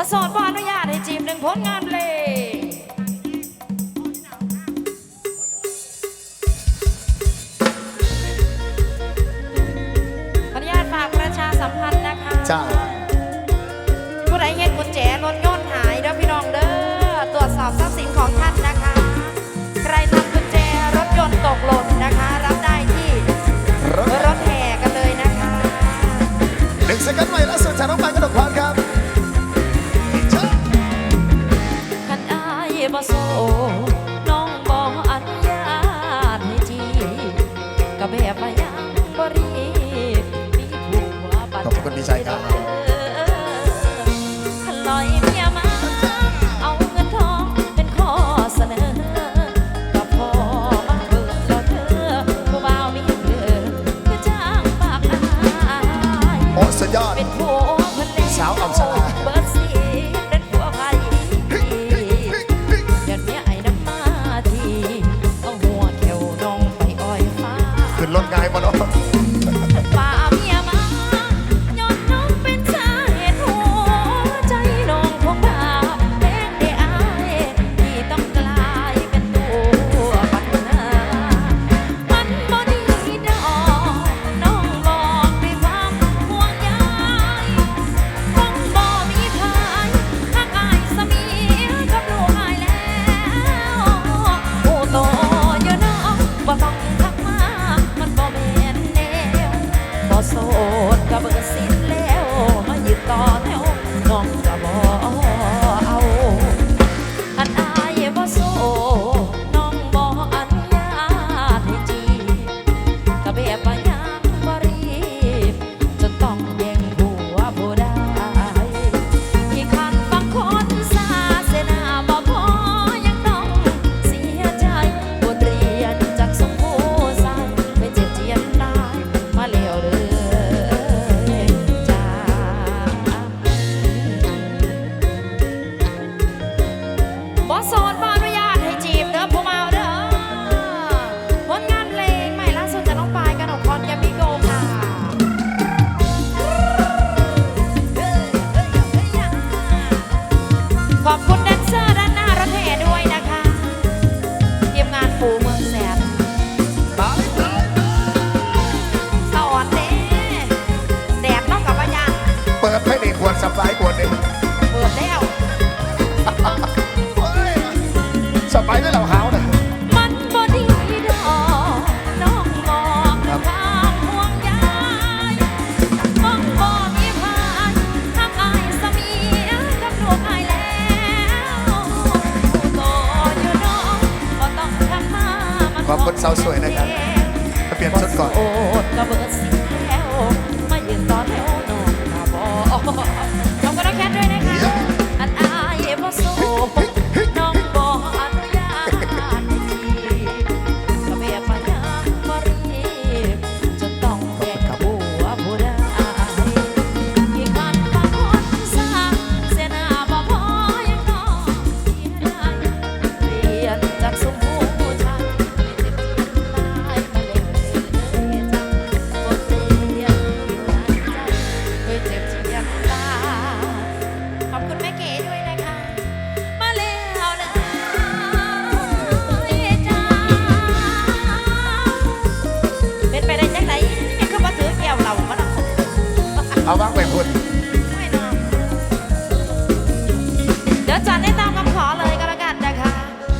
ขอสอนว่าอนุญาตให้จีบหนึ่งผลงานเลงขออนุญาตฝากประชาสัมพันธ์นะคะจ้า my soul.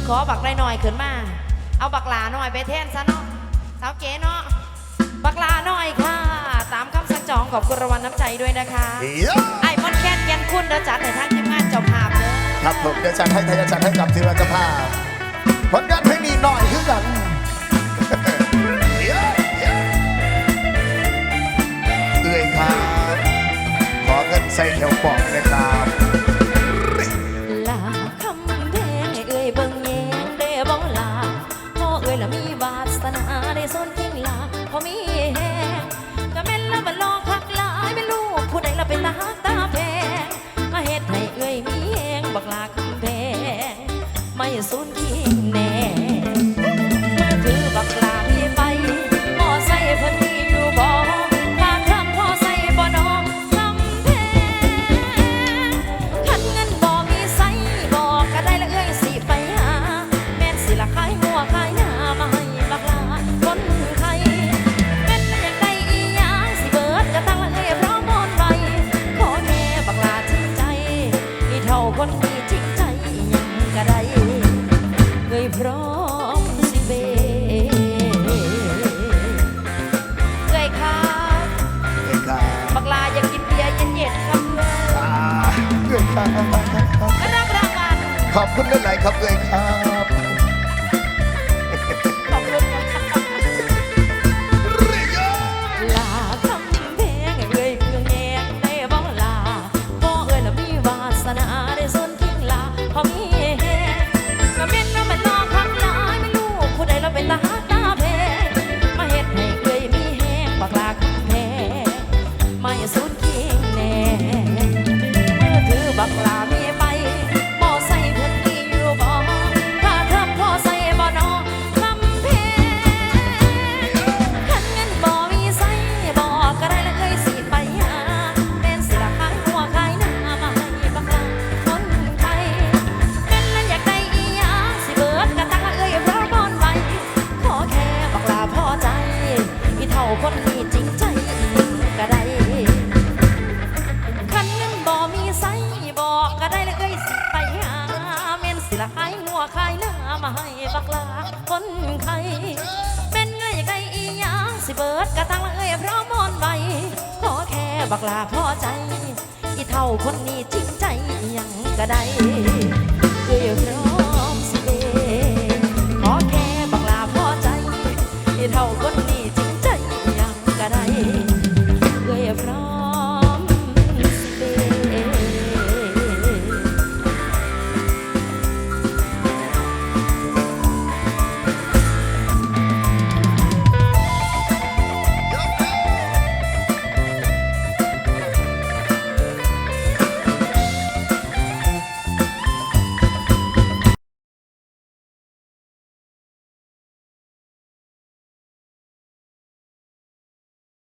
ขอบักไรหน่อยขึ้นมา เอาบักลาหน่อยไปเทนซะเนาะสาวเก๋เนาะบักลาหน่อยค่ะ ตามคำสั่งจองขอบคุณรางวัลน้ำใจด้วยนะคะ ไอ้มอนแคนแกนคุณเดี๋จัดในทางทีมงานเจ้าภาพเลยครับผมเดี๋จัดให้ทายจัดให้กับทีมงานเจ้าภาพผลงานให้งนี้หน่อยขึ้นกันเอื้อยค่ะขอเงินใส่แถวปอกนะครับ คุณเล่นไหนครับเอ้ยครับ คนนี้จริงใจยังก็ได้คันเงินบ่มีไสบอกก็ได้เลยเอ้ยสิไปหาเมนสิละขายหัวขายหน้ามาให้บักลาคนไข้เป็นเงยอยากได้อีหยังสิเบิดกระตังเอ้ยเพราะมอนไว้ขอแค่บักลาพอใจอีเท่าคนนี้จริงใจยังก็ได้เอ้ยเพราะ